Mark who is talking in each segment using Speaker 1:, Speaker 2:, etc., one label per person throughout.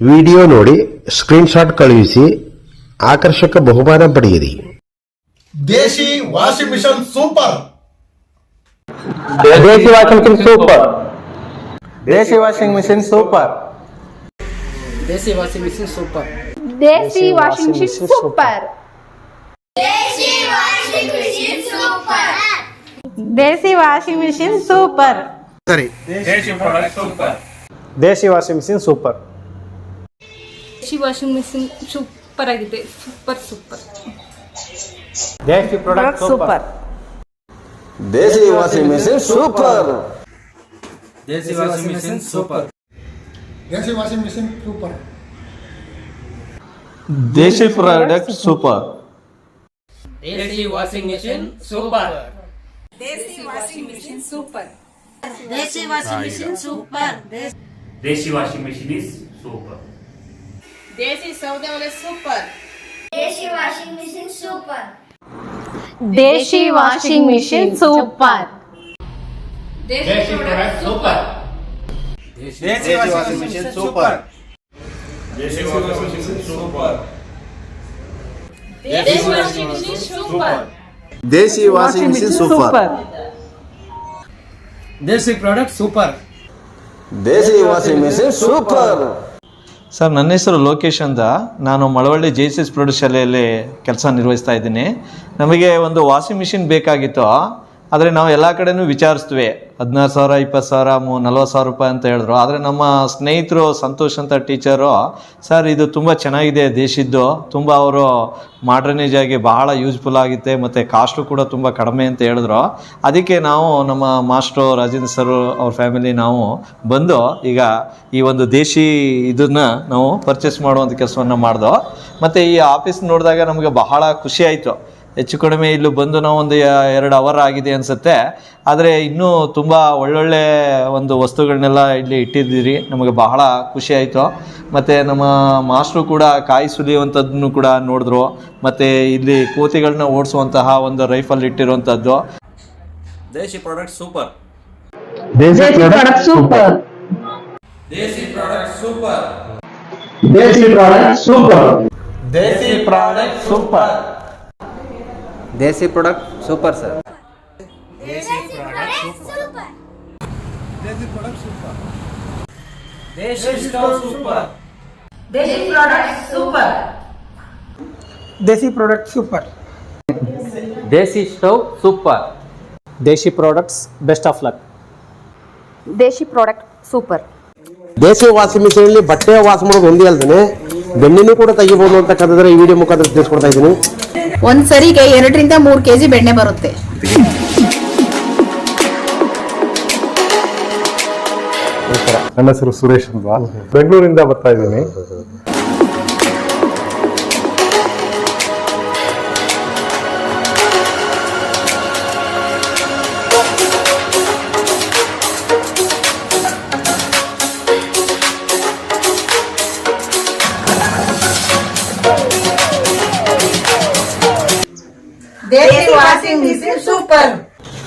Speaker 1: Video ನೋಡಿ screenshot ಕಳುಹಿಸಿ ಆಕರ್ಷಕ ಬಹುಮಾನ ಪಡೆಯಿರಿ.
Speaker 2: Desi washing machine super.
Speaker 3: Desi washing machine super. Desi washing machine super.
Speaker 4: Desi washing machine super.
Speaker 5: Desi washing machine super. Desi washing machine super.
Speaker 3: ಸರಿ. Desi washing machine super.
Speaker 6: Desi washing machine super ಆಗಿದೆ super super
Speaker 3: Desi product super
Speaker 7: Desi washing machine super
Speaker 4: Desi washing machine super
Speaker 2: Desi washing machine super
Speaker 7: Desi product super
Speaker 4: Desi washing machine super
Speaker 8: Desi washing machine is super
Speaker 6: Desi ಸೌದೆ ಒಲೆ super
Speaker 5: Desi washing machine super Desi washing machine super
Speaker 4: Desi product super
Speaker 3: Desi washing machine super
Speaker 6: Desi washing machine super
Speaker 7: Desi washing machine super
Speaker 4: Desi product super
Speaker 7: Desi washing machine super
Speaker 9: sir, ನನ್ನ ಹೆಸರು ಲೋಕೇಶ್ ಅಂತ. ನಾನು Malavalli J C S ಪ್ರೌಢಶಾಲೆಯಲ್ಲಿ ಕೆಲಸ ನಿರ್ವಹಿಸ್ತಾ ಇದ್ದೀನಿ. ನಮಗೆ ಒಂದು ವಾಷಿಂಗ್ ಮಿಷಿನ್ ಬೇಕಾಗಿತ್ತು. ಆದರೆ ನಾವು ಎಲ್ಲ ಕಡೆನೂ ವಿಚಾರಿಸ್ತೀವಿ. ಹದಿನಾರು ಸಾವಿರ, ಇಪ್ಪತ್ತು ಸಾವಿರ, ಮೂ ನಲ್ವತ್ತು ಸಾವಿರ ರೂಪಾಯಿ ಅಂತ ಹೇಳಿದ್ರು. ಆದರೆ ನಮ್ಮ ಸ್ನೇಹಿತರು ಸಂತೋಷ್ ಅಂತ ಟೀಚರು, ಸರ್, ಇದು ತುಂಬ ಚೆನ್ನಾಗಿದೆ ದೇಶದ್ದು. ತುಂಬ ಅವರು ಮಾಡ್ರನೇಜ್ ಆಗಿ ಬಹಳ ಯೂಸ್ಫುಲ್ ಆಗುತ್ತೆ ಮತ್ತು ಕಾಸ್ಟು ಕೂಡ ತುಂಬ ಕಡಿಮೆ ಅಂತ ಹೇಳಿದ್ರು. ಅದಕ್ಕೆ ನಾವು ನಮ್ಮ ಮಾಸ್ಟ್ರು ರಾಜೇಂದ್ರ ಸರ್ ಅವ್ರ ಫ್ಯಾಮಿಲಿ ನಾವು ಬಂದು ಈಗ ಈ ಒಂದು ದೇಶಿ ಇದನ್ನ ನಾವು ಪರ್ಚೇಸ್ ಮಾಡುವಂಥ ಕೆಲಸವನ್ನು ಮಾಡ್ದೋ. ಮತ್ತು ಈ ಆಫೀಸ್ ನೋಡಿದಾಗ ನಮಗೆ ಬಹಳ ಖುಷಿ ಆಯಿತು. ಹೆಚ್ಚು ಕಡಿಮೆ ಇಲ್ಲಿ ಬಂದು ನಾವು ಒಂದು ಎರಡು ಅವರ್ ಆಗಿದೆ ಅನಿಸುತ್ತೆ. ಆದರೆ ಇನ್ನೂ ತುಂಬ ಒಳ್ಳೊಳ್ಳೆ ಒಂದು ವಸ್ತುಗಳನ್ನೆಲ್ಲ ಇಲ್ಲಿ ಇಟ್ಟಿದ್ದೀರಿ. ನಮಗೆ ಬಹಳ ಖುಷಿ ಆಯಿತು. ಮತ್ತು ನಮ್ಮ ಮಾಸ್ಟ್ರು ಕೂಡ ಕಾಯಿ ಸುಲಿಯುವಂಥದ್ದನ್ನು ಕೂಡ ನೋಡಿದ್ರು. ಮತ್ತು ಇಲ್ಲಿ ಕೋತಿಗಳನ್ನ ಓಡಿಸುವಂತಹ ಒಂದು rifle ಇಟ್ಟಿರುವಂಥದ್ದು.
Speaker 8: Desi product super
Speaker 3: Desi product super
Speaker 4: Desi product super
Speaker 3: Desi product super Desi product super
Speaker 7: Desi product super sir
Speaker 4: Desi stove super
Speaker 3: Desi product super
Speaker 7: Desi stove super
Speaker 3: Desi products best of luck
Speaker 5: Desi product super
Speaker 1: Desi washing machine ಅಲ್ಲಿ ಬಟ್ಟೆ wash ಮಾಡೋದು ಒಂದೇ ಅಲ್ದೇನೆ ಬೆಣ್ಣೆನೂ ಕೂಡ ತೆಗಿಬಹುದು ಅಂತಕ್ಕಂಥದ್ರೆ ಈ video ಮುಖಾಂತರ ತಿಳಿಸ್ಕೊಡ್ತಾ ಇದ್ದೀನಿ
Speaker 10: ಒಂದ್ ಸರಿಗೆ ಎರಡರಿಂದ ಮೂರ್ ಕೆಜಿ ಬೆಣ್ಣೆ ಬರುತ್ತೆ.
Speaker 11: ನನ್ನ ಹೆಸರು ಸುರೇಶ್ ಅಂತ. ಬೆಂಗಳೂರಿಂದ ಬರ್ತಾ ಇದ್ದೀನಿ.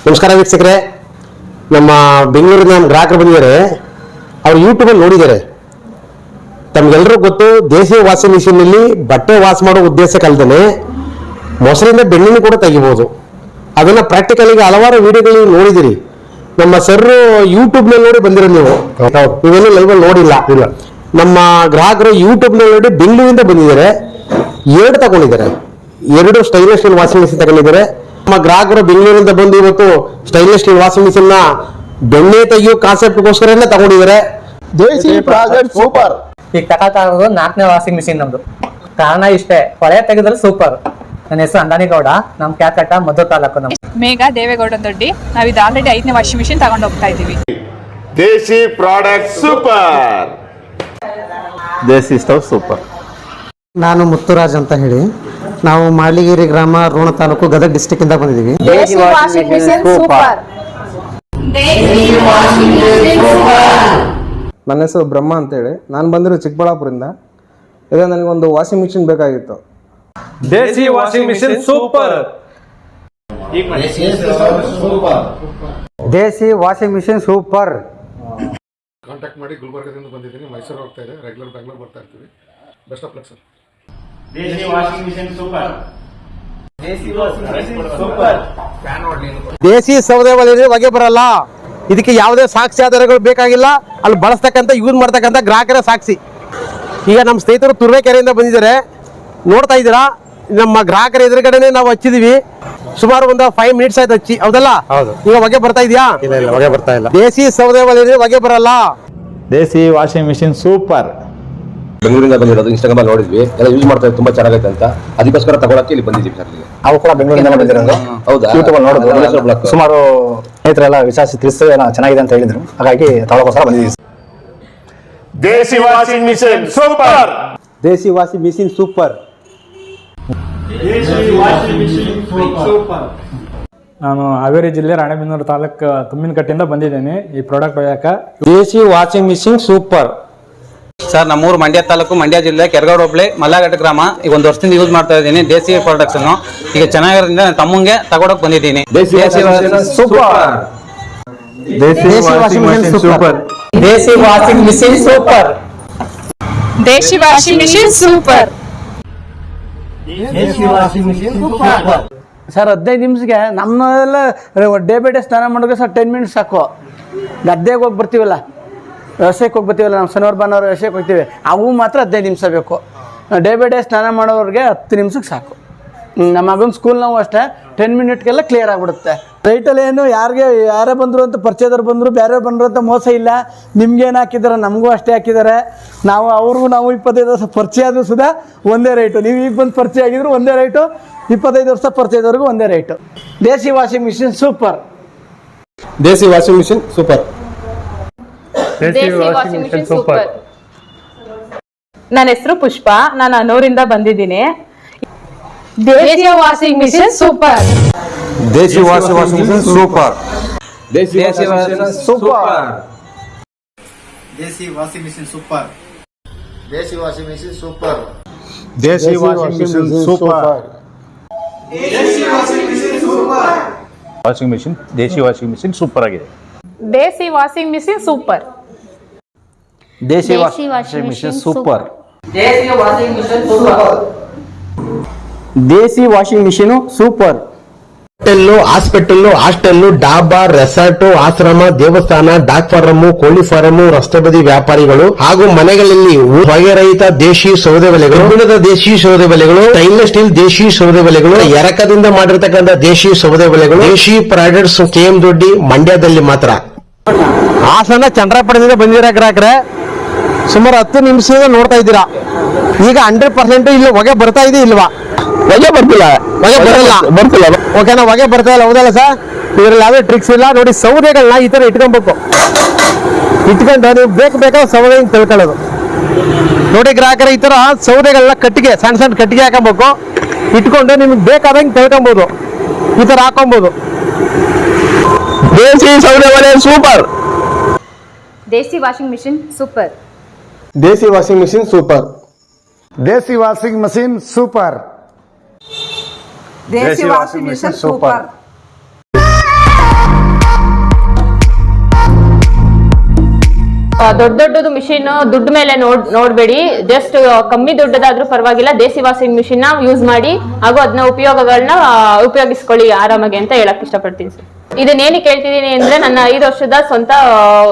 Speaker 1: ನಮಸ್ಕಾರ ವೀಕ್ಷಕರೇ. ನಮ್ಮ ಬೆಂಗಳೂರಿನ ನಮ್ಮ ಗ್ರಾಹಕರು ಬಂದಿದ್ದಾರೆ. ಅವರು ಯೂಟ್ಯೂಬಲ್ಲಿ ನೋಡಿದ್ದಾರೆ. ತಮಗೆಲ್ಲರೂ ಗೊತ್ತು ದೇಸಿ ವಾಷಿಂಗ್ ಮಿಷಿನಲ್ಲಿ ಬಟ್ಟೆ ವಾಶ್ ಮಾಡೋ ಉದ್ದೇಶಕ್ಕಲ್ದೇ ಮೊಸರಿಂದ ಬೆಣ್ಣೆನೂ ಕೂಡ ತೆಗಿಬೋದು. ಅದನ್ನು ಪ್ರಾಕ್ಟಿಕಲಿಗೆ ಹಲವಾರು ವಿಡಿಯೋಗಳು ನೋಡಿದ್ದೀರಿ ನೋಡಿದಿರಿ. ನಮ್ಮ ಸರ್ ಯೂಟ್ಯೂಬ್ನಲ್ಲಿ ನೋಡಿ ಬಂದಿರೋ ನೀವು. ನೀವೇನು ಲೈವಲ್ಲಿ ನೋಡಿಲ್ಲ.
Speaker 11: ಇಲ್ಲ.
Speaker 1: ನಮ್ಮ ಗ್ರಾಹಕರು ಯೂಟ್ಯೂಬ್ನಲ್ಲಿ ನೋಡಿ ಬೆಂಗಳೂರಿಂದ ಬಂದಿದ್ದಾರೆ. ಎರಡು ತಗೊಂಡಿದ್ದಾರೆ. ಎರಡು ಸ್ಟೈನ್ಲೆಸ್ ಸ್ಟೀಲ್ ವಾಷಿಂಗ್ ಮಿಷಿನ್ ತಗೊಂಡಿದ್ದಾರೆ. ನಮ್ಮ ಗ್ರಾಹಕರು ಬೆಂಗಳೂರಿಂದ ಬಂದು ಇವತ್ತು ಸ್ಟೈನ್ಲೆಸ್ ಸ್ಟೀಲ್ ವಾಷಿಂಗ್ ಮಿಷಿನ್ನ ಬೆಣ್ಣೆ ತೆಗೆಯೋ ಕಾನ್ಸೆಪ್ಟ್ಗೋಸ್ಕರನೇ ತಗೊಂಡಿದ್ದಾರೆ.
Speaker 3: Desi product super.
Speaker 4: ಈಗ ತಗೊಳ್ತಾ ನಾಲ್ಕನೇ ವಾಷಿಂಗ್ ಮಿಷಿನ್ ನಮ್ದು. ಕಾರಣ ಇಷ್ಟೇ ಹೊಳೆ ತೆಗೆದ್ರೆ ಸೂಪರ್. ನನ್ನ ಹೆಸರು ಅಂದಾನಿ ಗೌಡ ನಮ್ಮ ಕ್ಯಾಕಟ್ಟ ಮಧು ತಾಲೂಕು ನಮ್ಮ
Speaker 6: ಮೇಘ ದೇವೇಗೌಡ ದೊಡ್ಡಿ ನಾವು ಇದು ಆಲ್ರೆಡಿ ಐದನೇ ವಾಷಿಂಗ್ ಮಿಷಿನ್ ತಗೊಂಡು ಹೋಗ್ತಾ ಇದೀವಿ
Speaker 7: Desi product super. Desi stove super.
Speaker 3: ನಾನು ಮುತ್ತುರಾಜ್ ಅಂತ ಹೇಳಿ. ನಾವು ಮಾಲಿಗಿರಿ ಗ್ರಾಮ ರೋಣ ತಾಲೂಕು ಗದಗ ಡಿಸ್ಟಿಕ್ ಇಂದ ಬಂದಿದ್ದೀವಿ.
Speaker 11: ನನ್ನ ಹೆಸರು ಬ್ರಹ್ಮ ಅಂತೇಳಿ. ನಾನು ಬಂದಿರೋ ಚಿಕ್ಕಬಳ್ಳಾಪುರದಿಂದ. ಈಗ ನನಗೊಂದು ವಾಷಿಂಗ್ ಮಿಷಿನ್ ಬೇಕಾಗಿತ್ತು.
Speaker 3: Desi washing machine super. Desi washing machine super.
Speaker 2: Contact ಮಾಡಿ ಗುಲ್ಬರ್ಗದಿಂದ ಬಂದಿದ್ದೀನಿ. ಮೈಸೂರು ಹೋಗ್ತಾ ಇದೆ ರೆಗ್ಯುಲರ್ ಬೆಂಗಳೂರು ಬರ್ತಾ ಇರ್ತೀವಿ. Best of luck sir
Speaker 1: Desi ಸೌದೆ ಒಲೆಯಲ್ಲಿ ಹೊಗೆ ಬರಲ್ಲ. ಇದಕ್ಕೆ ಯಾವುದೇ ಸಾಕ್ಷಿ ಆಧಾರಗಳು ಬೇಕಾಗಿಲ್ಲ. ಅಲ್ಲಿ ಬಳಸ್ತಕ್ಕಂಥ ಯೂಸ್ ಮಾಡ್ತಕ್ಕಂಥ ಗ್ರಾಹಕರ ಸಾಕ್ಷಿ. ಈಗ ನಮ್ಮ ಸ್ನೇಹಿತರು ತುರ್ವೇಕೆರೆಯಿಂದ ಬಂದಿದ್ದಾರೆ. ನೋಡ್ತಾ ಇದ್ದೀರಾ? ನಮ್ಮ ಗ್ರಾಹಕರ ಎದುರುಗಡೆನೆ ನಾವು ಹಚ್ಚಿದೀವಿ. ಸುಮಾರು ಒಂದು ಫೈವ್ ಮಿನಿಟ್ಸ್ ಆಯ್ತು ಹಚ್ಚಿ. ಹೌದಲ್ಲ?
Speaker 3: ಹೌದು.
Speaker 1: ಈಗ ಹೊಗೆ ಬರ್ತಾ ಇದೆಯಾ?
Speaker 3: ಇಲ್ಲ ಇಲ್ಲ ಹೊಗೆ ಬರ್ತಾ ಇಲ್ಲ.
Speaker 1: ದೇಸಿ ಸೌದೆ ಒಲೆಯಲ್ಲಿ ಹೊಗೆ ಬರಲ್ಲ.
Speaker 9: ದೇಸಿ ವಾಷಿಂಗ್ ಮಿಷಿನ್ ಸೂಪರ್
Speaker 7: ಬೆಂಗಳೂರಿಂದ ಬಂದಿರೋದು ಇನ್ಸ್ಟಾಗ್ರಾಮ್ ಅಲ್ಲಿ ನೋಡಿದ್ವಿ. ಎಲ್ಲ ಯೂಸ್ ಮಾಡ್ತಾರೆ ತುಂಬಾ ಚೆನ್ನಾಗೈತೆ ಅಂತ. ಅದಕ್ಕೋಸ್ಕರ ತಗೊಳಕ್ಕೆ ಇಲ್ಲಿ ಬಂದಿದ್ದೀವಿ ಸರ್ ಇಲ್ಲಿಗೆ.
Speaker 3: ನಾವು ಕೂಡ ಬೆಂಗಳೂರಿಂದ ಬಂದಿರೋದು?
Speaker 7: ಹೌದಾ?
Speaker 3: ಯೂಟ್ಯೂಬ್ ಅಲ್ಲಿ ನೋಡಿದ್ವಿ
Speaker 7: ಮುರುಡೇಶ್ವರ ಬ್ಲಾಕ್.
Speaker 3: ಸುಮಾರು ಸ್ನೇಹಿತರೆಲ್ಲ ವಿಚಾರಿಸಿ ತಿಳಿಸಿ ಎಲ್ಲ ಚೆನ್ನಾಗಿದೆ ಅಂತ ಹೇಳಿದ್ರು. ಹಾಗಾಗಿ ತಗೊಳ್ಳೋಕೋಸ್ಕರ ಬಂದಿದ್ದೀವಿ
Speaker 7: Desi washing machine super!
Speaker 1: Desi washing machine super.
Speaker 11: ನಾನು ಹಾವೇರಿ ಜಿಲ್ಲೆ ರಾಣೆಬೆನ್ನೂರು ತಾಲೂಕು ತುಮ್ಮಿನಕಟ್ಟೆಯಿಂದ ಬಂದಿದ್ದೇನೆ. ಈ product ಪ್ರಯಾಕ
Speaker 3: A C washing machine super.
Speaker 4: Sir ನಮ್ಮೂರು ಮಂಡ್ಯ ತಾಲೂಕು ಮಂಡ್ಯ ಜಿಲ್ಲೆ ಕೆರಗೋಡು ಹೋಬಳಿ ಮಲ್ಲಘಟ್ಟ ಗ್ರಾಮ. ಈಗ ಒಂದು ವರ್ಷದಿಂದ ಯೂಸ್ ಮಾಡ್ತಾ ಇದ್ದೀನಿ ದೇಸಿ ಪ್ರಾಡಕ್ಟ್ಸ್ ಅನ್ನು. ಈಗ ಚೆನ್ನಾಗಿರೋದ್ರಿಂದ ನನ್ನ ತಮ್ಮಂಗೆ ತಗೊಳಕ್ ಬಂದಿದ್ದೀನಿ.
Speaker 7: Desi super
Speaker 3: Desi washing machine super
Speaker 4: Desi washing machine super
Speaker 6: Desi washing machine super
Speaker 11: sir ಹದಿನೈದು ನಿಮಿಷಕ್ಕೆ ನಮ್ಮೆಲ್ಲ ಡೇ ಬೈ ಡೇ ಸ್ನಾನ ಮಾಡೋಕೆ ಸರ್ ಟೆನ್ ಮಿನಿಟ್ಸ್ ಸಾಕು. ಗದ್ದೆಗೆ ಹೋಗಿ ಬರ್ತೀವಲ್ಲ? ವ್ಯವಸಾಯಕ್ಕೆ ಹೋಗ್ಬತ್ತೀವಲ್ಲ ನಾವು ಶನಿವಾರ ಭಾನುವಾರ ವ್ಯವಸಾಯಕ್ಕೆ ಹೋಗ್ತೀವಿ ಅವು ಮಾತ್ರ ಹದಿನೈದು ನಿಮಿಷ ಬೇಕು. ಡೇ ಬೈ ಡೇ ಸ್ನಾನ ಮಾಡೋರಿಗೆ ಹತ್ತು ನಿಮಿಷಕ್ಕೆ ಸಾಕು. ನಮ್ಮ ಮಗನ ಸ್ಕೂಲ್ ನಾವು ಅಷ್ಟೇ ಟೆನ್ ಮಿನಿಟ್ಗೆಲ್ಲ ಕ್ಲಿಯರ್ ಆಗಿಬಿಡುತ್ತೆ. ರೈಟಲ್ಲಿ ಏನು ಯಾರಿಗೆ ಯಾರೇ ಬಂದರು ಅಂತ ಪರಿಚಯದವ್ರು ಬಂದರು ಬೇರೆ ಬಂದರು ಅಂತ ಮೋಸ ಇಲ್ಲ. ನಿಮ್ಗೇನು ಹಾಕಿದ್ದಾರೆ ನಮಗೂ ಅಷ್ಟೇ ಹಾಕಿದ್ದಾರೆ ನಾವು ಅವ್ರಿಗೂ ನಾವು ಇಪ್ಪತ್ತೈದು ವರ್ಷ ಪರಿಚಯ ಆದರೂ ಸುದಾ ಒಂದೇ ರೈಟು ನೀವು ಈಗ ಬಂದು ಪರಿಚಯ ಆಗಿದ್ರು ಒಂದೇ ರೈಟು ಇಪ್ಪತ್ತೈದು ವರ್ಷ ಪರಿಚಯದವ್ರಿಗೂ ಒಂದೇ right Desi washing machine super
Speaker 1: Desi washing machine super
Speaker 6: Desi washing machine super ನನ್ನ ಹೆಸರು ಪುಷ್ಪ ನಾನು ಅನೂರಿಂದ ಬಂದಿದ್ದೀನಿ ದೇಶೀಯ washing machine super
Speaker 3: Desi washing machine super
Speaker 7: Desi super
Speaker 2: Desi washing machine super Desi washing machine super
Speaker 3: Desi washing machine super
Speaker 9: washing machine Desi washing machine super ಆಗಿದೆ
Speaker 6: Desi washing machine super
Speaker 3: Desi washing machine super. Desi washing machine super.
Speaker 1: Hotel hospital hostel dhaba resort ashram ದೇವಸ್ಥಾನ dock form ಕೋಳಿ form ರಸ್ತೆ ಬದಿ ವ್ಯಾಪಾರಿಗಳು ಹಾಗೂ ಮನೆಗಳಲ್ಲಿ ಹೊಗೆ ರಹಿತ ದೇಶಿ ಸೌದೆ ಬೆಲೆಗಳು ಕಬ್ಬಿಣದ ದೇಶಿ ಸೌದೆ ಬೆಲೆಗಳು ಸ್ಟೈನ್ಲೆಸ್ ಸ್ಟೀಲ್ ದೇಶಿ ಸೌದೆ ಬೆಲೆಗಳು ಎರಕದಿಂದ ಮಾಡಿರ್ತಕ್ಕಂಥ ದೇಶಿ ಸೌದೆ ಬೆಲೆಗಳು ದೇಶಿ ಪ್ರಾಡಕ್ಟ್ಸ್ ಕೆಎಂ ದೊಡ್ಡಿ ಮಂಡ್ಯದಲ್ಲಿ ಮಾತ್ರ. ಹಾಸನ ಚಂದ್ರಪಟ್ಟಣದಿಂದ ಬಂದಿರ ಗ್ರಾಹಕರೇ ಸುಮಾರು ಹತ್ತು ನಿಮಿಷದಿಂದ ನೋಡ್ತಾ ಇದ್ದೀರಾ. ಈಗ ಹಂಡ್ರೆಡ್ ಪರ್ಸೆಂಟ್ ಇಲ್ಲಿ ಹೊಗೆ ಬರ್ತಾ ಇದೆ ಇಲ್ವಾ? ಹೊಗೆ ಬರ್ತಿಲ್ಲ. ಹೊಗೆ ಬರಲ್ಲ. ಬರ್ತಿಲ್ಲ. ಓಕೆನಾ ಹೊಗೆ ಬರ್ತಾ ಇಲ್ಲ ಹೌದಲ್ಲ ಸರ್ ಇದ್ರಲ್ಲಿ ಯಾವುದೇ ಟ್ರಿಕ್ಸ್ ಇಲ್ಲ. ನೋಡಿ ಸೌದೆಗಳನ್ನ ಈ ತರ ಇಟ್ಕೊಬೇಕು. ಇಟ್ಕೊಂಡು ನೀವು ಬೇಕು ಬೇಕಾದ್ರೆ ಸೌದೆ ತಿಳ್ಕೊಳ್ಳೋದು. ನೋಡಿ ಗ್ರಾಹಕರ ಈ ತರ ಸೌದೆಗಳನ್ನ ಕಟ್ಟಿಗೆ ಸಣ್ಣ ಸಣ್ಣ ಕಟ್ಟಿಗೆ ಹಾಕೊಬೇಕು ಇಟ್ಕೊಂಡು ನಿಮ್ಗೆ ಬೇಕಾದಂಗೆ ತಿಳ್ಕೊಬೋದು. ಈ ತರ ಹಾಕೊಬೋದು ದೇಸಿ ಸೌದೆ ಒಲೆ super
Speaker 5: Desi washing machine super
Speaker 1: Desi washing machine super.
Speaker 2: Desi washing machine super.
Speaker 10: Desi washing machine super.
Speaker 5: ದೊಡ್ಡ ದೊಡ್ಡದು ಮಿಷಿನ್ ದುಡ್ಡು ಮೇಲೆ ನೋಡ್ ನೋಡ್ಬೇಡಿ. ಜಸ್ಟ್ ಕಮ್ಮಿ ದುಡ್ಡದಾದ್ರೂ ಪರವಾಗಿಲ್ಲ. ದೇಸಿ ವಾಷಿಂಗ್ ಮಿಷಿನ್ನ ಯೂಸ್ ಮಾಡಿ ಹಾಗೂ ಅದನ್ನ ಉಪಯೋಗಗಳನ್ನ ಉಪಯೋಗಿಸ್ಕೊಳ್ಳಿ ಆರಾಮಾಗಿ ಅಂತ ಹೇಳಕ್ ಇಷ್ಟಪಡ್ತೀನಿ ಸರ್. ಇದನ್ನೇನು ಕೇಳ್ತಿದ್ದೀನಿ ಅಂದ್ರೆ ನನ್ನ ಐದು ವರ್ಷದ ಸ್ವಂತ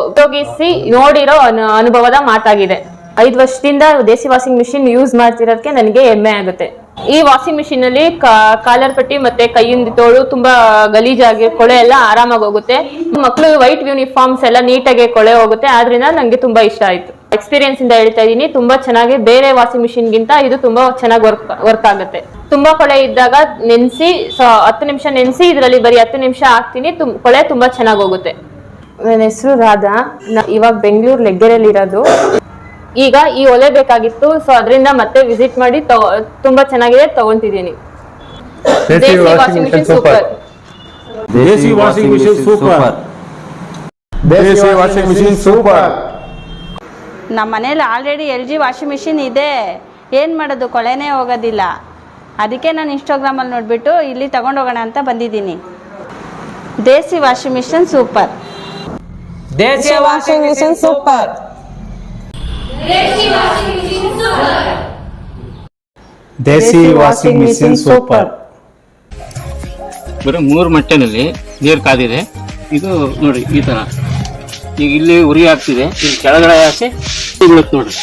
Speaker 5: ಉಪಯೋಗಿಸಿ ನೋಡಿರೋ ಅನು- ಅನುಭವದ ಮಾತಾಗಿದೆ. ಐದು ವರ್ಷದಿಂದ ದೇಸಿ ವಾಷಿಂಗ್ ಮಿಷಿನ್ ಯೂಸ್ ಮಾಡ್ತಿರೋದಕ್ಕೆ ನನಗೆ ಹೆಮ್ಮೆ ಆಗುತ್ತೆ. ಈ ವಾಷಿಂಗ್ ಮಿಷಿನ್ ಅಲ್ಲಿ ಕಾಲರ್ ಪಟ್ಟಿ ಮತ್ತೆ ಕೈಯಿಂದ ತೋಳು ತುಂಬಾ ಗಲೀಜಾಗಿ ಕೊಳೆ ಎಲ್ಲ ಆರಾಮಾಗಿ ಹೋಗುತ್ತೆ. ಮಕ್ಕಳು ವೈಟ್ ಯೂನಿಫಾರ್ಮ್ಸ್ ಎಲ್ಲ ನೀಟಾಗಿ ಕೊಳೆ ಹೋಗುತ್ತೆ. ಆದ್ರಿಂದ ನಂಗೆ ತುಂಬಾ ಇಷ್ಟ ಆಯ್ತು. ಎಕ್ಸ್ಪೀರಿಯನ್ಸ್ ಇಂದ ಹೇಳ್ತಾ ಇದೀನಿ ತುಂಬಾ ಚೆನ್ನಾಗಿ ಬೇರೆ ವಾಷಿಂಗ್ ಮಿಷಿನ್ ಗಿಂತ ಇದು ತುಂಬಾ ಚೆನ್ನಾಗಿ ವರ್ಕ್ ವರ್ಕ್ ಆಗುತ್ತೆ. ತುಂಬಾ ಕೊಳೆ ಇದ್ದಾಗ ನೆನೆಸಿ ಹತ್ತು ನಿಮಿಷ ನೆನೆಸಿ ಇದರಲ್ಲಿ ಬರೀ ಹತ್ತು ನಿಮಿಷ ಹಾಕ್ತೀನಿ ಕೊಳೆ ತುಂಬಾ ಚೆನ್ನಾಗಿ ಹೋಗುತ್ತೆ. ನನ್ನ ಹೆಸರು ರಾಧಾ. ಇವಾಗ ಬೆಂಗಳೂರು ಇರೋದು ಈಗ ಈ ಒಲೆ ಬೇಕಾಗಿತ್ತು. ಸೊ ಅದರಿಂದ ಮತ್ತೆ ವಿಸಿಟ್ ಮಾಡಿ ತುಂಬಾ ಚೆನ್ನಾಗಿದೆ ತಗೊಂತಿದ್ದೀನಿ. Desi washing machine super
Speaker 9: Desi washing machine super
Speaker 3: Desi washing machine super
Speaker 10: ನಮ್ಮ ಮನೇಲಿ already L G washing machine ಇದೆ. ಏನು ಮಾಡೋದು? ಕೊಳೆನೇ ಹೋಗೋದಿಲ್ಲ. ಅದಕ್ಕೆ ನಾನು ಇನ್ಸ್ಟಾಗ್ರಾಮಲ್ಲಿ ನೋಡ್ಬಿಟ್ಟು ಇಲ್ಲಿ ತಗೊಂಡೋಗೋಣ ಅಂತ ಬಂದಿದ್ದೀನಿ. Desi washing machine super Desi washing machine super
Speaker 7: Desi washing machine super.
Speaker 4: ಬರೀ ಮೂರು ಮಟ್ಟೆನಲ್ಲಿ ನೀರು ಕಾದಿದೆ. ಇದು ನೋಡಿ ಈ ತರ. ಈಗ ಇಲ್ಲಿ ಉರಿ ಆಗ್ತಿದೆ. ಇಲ್ಲಿ ಕೆಳಗಡೆ ಹಾಕಿ ಬೀಳುತ್ತೆ ನೋಡ್ರಿ.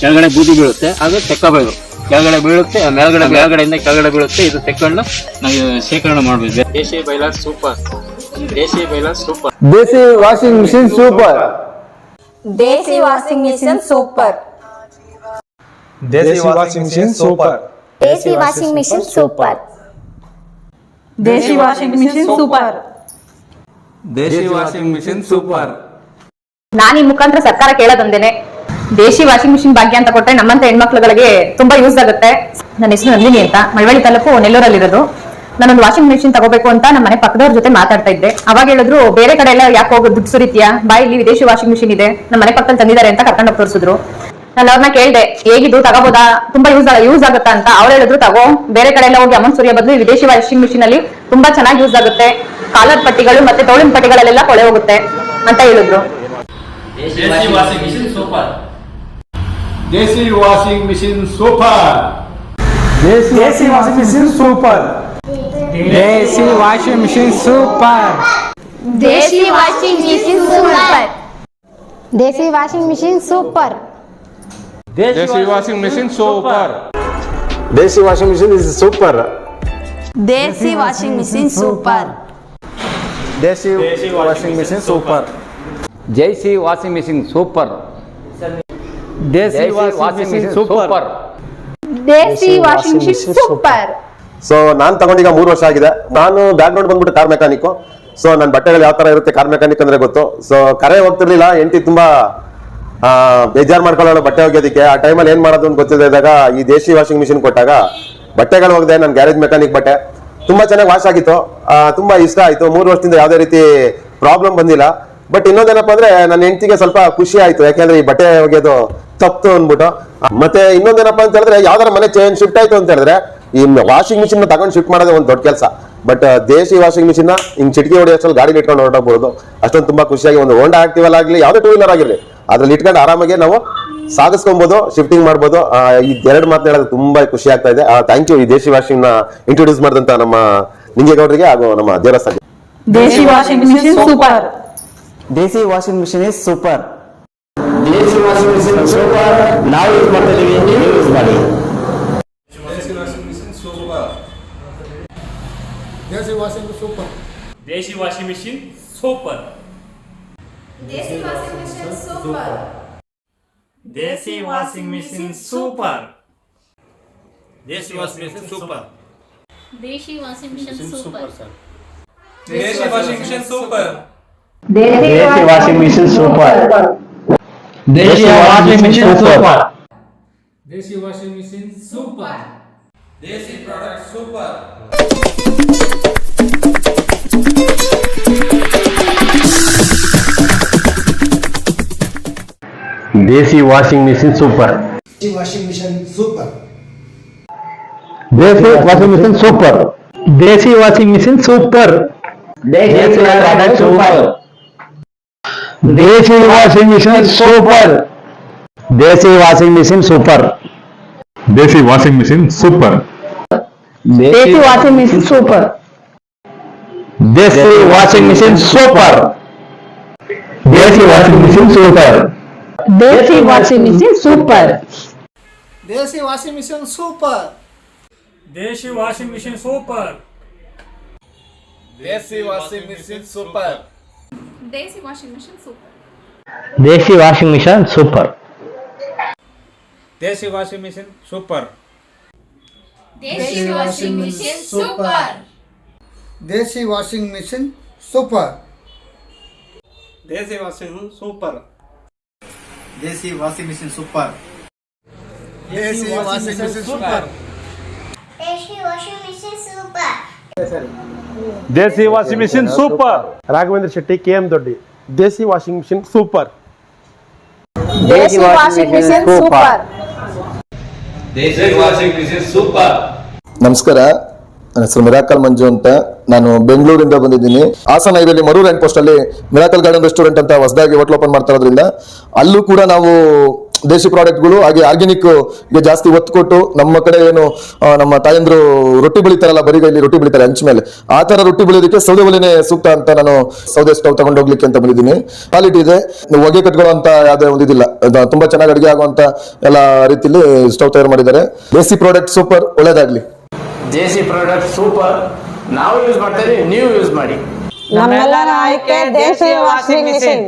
Speaker 4: ಕೆಳಗಡೆ ಬೂದಿ ಬೀಳುತ್ತೆ ಅದು ತೆಕ್ಕಬೇಕು ಕೆಳಗಡೆ ಬೀಳುತ್ತೆ ಮೇಲ್ಗಡೆ ಮೇಲ್ಗಡೆಯಿಂದ ಕೆಳಗಡೆ ಬೀಳುತ್ತೆ ಇದು ತೆಕ್ಕೊಂಡು ನಾವು ಶೇಖರಣೆ ಮಾಡಬೇಕು. Desi boiler super. Desi boiler super.
Speaker 12: Desi washing machine super.
Speaker 10: Desi washing machine super
Speaker 7: Desi washing machine super
Speaker 3: Desi washing machine super
Speaker 10: Desi washing machine super
Speaker 13: Desi washing machine super
Speaker 14: ನಾನು ಈ ಮುಖಾಂತರ ಸರ್ಕಾರ ಕೇಳೋದೊಂದೇನೆ ದೇಶಿ ವಾಷಿಂಗ್ ಮಿಷಿನ್ ಭಾಗ್ಯ ಅಂತ ಕೊಟ್ರೆ ನಮ್ಮಂತ ಹೆಣ್ಮಕ್ಳುಗಳಿಗೆ ತುಂಬಾ use ಆಗುತ್ತೆ. ನನ್ನ ಹೆಸರು ನಂದಿನಿ ಅಂತ. ಮಳವಳ್ಳಿ ತಾಲೂಕು ನೆಲ್ಲೂರಲ್ಲಿರೋದು. ನಾನೊಂದು ವಾಷಿಂಗ್ ಮೆಷಿನ್ ತಗೋಬೇಕು ಅಂತ ನಮ್ಮ ಮನೆ ಪಕ್ಕದವ್ರ ಜೊತೆ ಮಾತಾಡ್ತಾ ಇದ್ದೆ. ಅವಾಗ ಹೇಳಿದ್ರು ಬೇರೆ ಕಡೆ ಎಲ್ಲ ಯಾಕೆ ಹೋಗೋದು ದುಡ್ಡು ಸುರಿತೀಯಾ? ಬಾಯಲ್ಲಿ ವಿದೇಶಿ ವಾಷಿಂಗ್ ಮಿಷಿನ್ ಇದೆ. ನಮ್ಮ ಮನೆ ಪಕ್ಕದಲ್ಲಿ ತಂದಿದ್ದಾರೆ ಅಂತ ಕರ್ಕೊಂಡು ಹೋಗಿ ತೋರಿಸಿದ್ರು. ನಾನು ಅವ್ರನ್ನ ಕೇಳ್ದೆ ಹೇಗಿದ್ದು ತಗೋಬೋದಾ? ತುಂಬಾ ಯೂಸ್ ಯೂಸ್ ಆಗುತ್ತಾ ಅಂತ. ಅವ್ರು ಹೇಳಿದ್ರು ತಗೋ. ಬೇರೆ ಕಡೆ ಎಲ್ಲ ಹೋಗಿ ಅಮೌಂಟ್ ಸುರಿಯ ಬದಲು ವಿದೇಶಿ ವಾಷಿಂಗ್ ಮಿಷಿನ್ ಅಲ್ಲಿ ತುಂಬಾ ಚೆನ್ನಾಗಿ ಯೂಸ್ ಆಗುತ್ತೆ. ಕಾಲರ್ ಪಟ್ಟಿಗಳು ಮತ್ತೆ ತೋಳಿನ ಪಟ್ಟಿಗಳಲ್ಲೆಲ್ಲ ಕೊಳೆ ಹೋಗುತ್ತೆ ಅಂತ ಹೇಳಿದ್ರು.
Speaker 8: Desi washing machine super
Speaker 12: Desi washing machine super Desi washing machine super
Speaker 3: Desi washing machine super Desi washing machine super
Speaker 13: Desi washing machine super
Speaker 15: Desi washing machine is super
Speaker 3: Desi washing machine super
Speaker 12: Desi washing machine super
Speaker 4: Jassie washing machine super
Speaker 12: Desi washing machine super
Speaker 3: Desi washing machine super
Speaker 1: so ನಾನು ತಗೊಂಡೀಗ ಮೂರು ವರ್ಷ ಆಗಿದೆ. ನಾನು background ಬಂದ್ಬಿಟ್ಟು car mechanic so ನನ್ನ ಬಟ್ಟೆಗಳು ಯಾವ ತರ ಇರುತ್ತೆ ಕಾರ್ ಮೆಕ್ಯಾನಿಕ್ ಅಂದ್ರೆ ಗೊತ್ತು. ಸೊ ಕರೆ ಹೋಗ್ತಿರ್ಲಿಲ್ಲ. ಎಂಟಿ ತುಂಬಾ ಬೇಜಾರ್ ಮಾಡ್ಕೊಳ್ಳೋಣ ಬಟ್ಟೆ ಒಗೆಯೋದಕ್ಕೆ. ಆ ಟೈಮಲ್ಲಿ ಏನ್ ಮಾಡೋದು ಅಂತ ಇದ್ದಾಗ ಈ ದೇಶಿ ವಾಷಿಂಗ್ ಮಿಷಿನ್ ಕೊಟ್ಟಾಗ ಬಟ್ಟೆಗಳು ಹೋಗಿದೆ ನನ್ನ ಗ್ಯಾರೇಜ್ ಮೆಕ್ಯಾನಿಕ್ ಬಟ್ಟೆ. ತುಂಬಾ ಚೆನ್ನಾಗಿ ವಾಶ್ ಆಗಿತ್ತು. ತುಂಬಾ ಇಷ್ಟ ಆಯ್ತು. ಮೂರು ವರ್ಷದಿಂದ ಯಾವುದೇ ರೀತಿ ಪ್ರಾಬ್ಲಮ್ ಬಂದಿಲ್ಲ. ಬಟ್ ಇನ್ನೊಂದೇನಪ್ಪ ಅಂದ್ರೆ ನನ್ನ ಹೆಂಡತಿಗೆ ಸ್ವಲ್ಪ ಖುಷಿ ಆಯ್ತು. ಯಾಕೆಂದ್ರೆ ಈ ಬಟ್ಟೆ ಒಗೆಯೋದು ತಪ್ಪು ಅಂದ್ಬಿಟ್ಟು. ಮತ್ತೆ ಇನ್ನೊಂದೇನಪ್ಪ ಅಂತ ಹೇಳಿದ್ರೆ ಯಾವ್ದಾರ ಮನೆ ಚೇಂಜ್ ಶಿಫ್ಟ್ ಆಯ್ತು ಅಂತ ಹೇಳಿದ್ರೆ ಈ ವಾಷಿಂಗ್ ಮಿಷಿನ್ ತಗೊಂಡು ಶಿಫ್ಟ್ ಮಾಡೋದೇ ಒಂದು ದೊಡ್ಡ ಕೆಲಸ. ಬಟ್ ದೇಶಿ ವಾಷಿಂಗ್ ಮಿಷಿನ್ ಹಿಂಗ್ ಚಿಟಕಿ ಹೊಡೆಯೋಷ್ಟಲ್ಲಿ ಗಾಡಿ ಇಟ್ಕೊಂಡು ಹೊರಟಬಹುದು ಅಷ್ಟೊಂದು ತುಂಬಾ ಖುಷಿಯಾಗಿ ಒಂದು ಹೋಂಡಾ ಆಕ್ಟಿವಲ್ ಆಗಲಿ ಯಾವುದೇ ಟೂ ವೀಲರ್ ಆಗಿರಲಿ ಅದ್ರಲ್ಲಿ ಇಟ್ಕೊಂಡು ಆರಾಮಾಗಿ ನಾವು ಸಾಗಿಸ್ಕೊಬಹುದು ಶಿಫ್ಟಿಂಗ್ ಮಾಡ್ಬೋದು. ಈ ಎರಡು ಮಾತು ಹೇಳೋದು ತುಂಬಾ ಖುಷಿ ಆಗ್ತಾ ಇದೆ. ಥ್ಯಾಂಕ್ ಯು ಈ ದೇಶಿ ವಾಷಿಂಗ್ನ ಇಂಟ್ರೊಡ್ಯೂಸ್ ಮಾಡಿದಂತ ನಮ್ಮ ನಿಂಗೇಗೌಡರಿಗೆ ಹಾಗೂ ನಮ್ಮ ದೇವಸ್ಥಾನ
Speaker 10: Desi washing machine super
Speaker 12: Desi washing machine is super Desi washing machine super ನಾವು ಯೂಸ್ ಮಾಡ್ತಾ ಇದೀವಿ ನೀವು ಯೂಸ್ ಮಾಡಿ.
Speaker 8: देसी वॉशिंग मशीन सोपर देसी washing machine super Desi washing machine super
Speaker 3: Desi washing machine super
Speaker 13: Desi washing machine super
Speaker 12: Desi washing machine super Desi washing machine super
Speaker 13: Desi washing machine
Speaker 1: super Desi washing machine super Desi product super Desi washing machine super
Speaker 12: washing machine super
Speaker 1: Desi washing machine super Desi washing machine super Desi washing machine super
Speaker 10: Desi washing machine super
Speaker 12: Desi washing machine super Desi washing machine super
Speaker 3: Desi washing machine super
Speaker 1: Desi washing machine super Desi washing machine super
Speaker 10: Desi washing machine super
Speaker 12: Desi washing machine super
Speaker 8: Desi washing machine super
Speaker 13: Desi washing machine super
Speaker 3: Desi washing machine super
Speaker 1: Desi washing machine super
Speaker 8: Desi washing machine super
Speaker 3: Desi washing machine super
Speaker 12: Desi washing machine super.
Speaker 13: Desi washing machine
Speaker 16: super. Desi washing machine
Speaker 12: super. Desi washing machine
Speaker 3: super. Desi washing machine
Speaker 1: super. Desi washing machine super. Raghavendra Shetty K M Doddi Desi washing machine
Speaker 10: super. Desi washing machine
Speaker 13: super. Desi washing machine
Speaker 17: super. नमस्कार। ನನ್ನ ಹೆಸರು miracle ಮಂಜು ಅಂತ ನಾನು ಬೆಂಗಳೂರಿಂದ ಬಂದಿದ್ದೀನಿ. ಹಾಸನ ಇದರಲ್ಲಿ ಮರು rank post ಅಲ್ಲಿ ಮಿರಾಕಲ್ ಗಾರ್ಡನ್ ರೆಸ್ಟೋರೆಂಟ್ ಅಂತ ಹೊಸದಾಗಿ ಹೋಟ್ಲ್ ಓಪನ್ ಮಾಡ್ತಾ ಇರೋದ್ರಿಂದ ಅಲ್ಲೂ ಕೂಡ ನಾವು ದೇಶಿ ಪ್ರಾಡಕ್ಟ್ಗಳು ಹಾಗೆ ಆರ್ಗ್ಯಾನಿಕ್ಗೆ ಜಾಸ್ತಿ ಒತ್ತು ಕೊಟ್ಟು ನಮ್ಮ ಕಡೆ ಏನು ನಮ್ಮ ತಾಯಂದ್ರು ರೊಟ್ಟಿ ಬೆಳಿತಾರಲ್ಲ ಬರಿಗೈಲಿ ರೊಟ್ಟಿ ಬೆಳಿತಾರೆ ಹಂಚ ಮೇಲೆ. ಆ ತರ ರೊಟ್ಟಿ ಬೆಳೆಯೋದಕ್ಕೆ ಸೌದೆ ಒಲೆನೇ ಸೂಕ್ತ ಅಂತ ನಾನು ಸೌದೆ ಸ್ಟವ್ ತಗೊಂಡು ಹೋಗ್ಲಿಕ್ಕೆ ಅಂತ ಬಂದಿದ್ದೀನಿ. ಕ್ವಾಲಿಟಿ ಇದೆ. ಹೊಗೆ ಕಟ್ಕೊಳ್ಳುವಂತ ಯಾವುದೇ ಒಂದು ಇದಿಲ್ಲ. ತುಂಬಾ ಚೆನ್ನಾಗಿ ಅಡುಗೆ ಆಗುವಂತ ಎಲ್ಲ ರೀತಿಯಲ್ಲಿ ಸ್ಟವ್ ತಯಾರು ಮಾಡಿದ್ದಾರೆ. ದೇಸಿ ಪ್ರಾಡಕ್ಟ್ ಸೂಪರ್ ಒಳ್ಳೇದಾಗ್ಲಿ.
Speaker 18: ದೇಸಿ ಪ್ರಾಡಕ್ಟ್ ಸೂಪರ್ ನಾವು ಯೂಸ್ ಮಾಡ್ತೇವೆ ನೀವು ಯೂಸ್ ಮಾಡಿ.
Speaker 6: ನಮ್ಮೆಲ್ಲರ ಆಯ್ಕೆ ದೇಸಿ ವಾಷಿಂಗ್ ಮಿಷಿನ್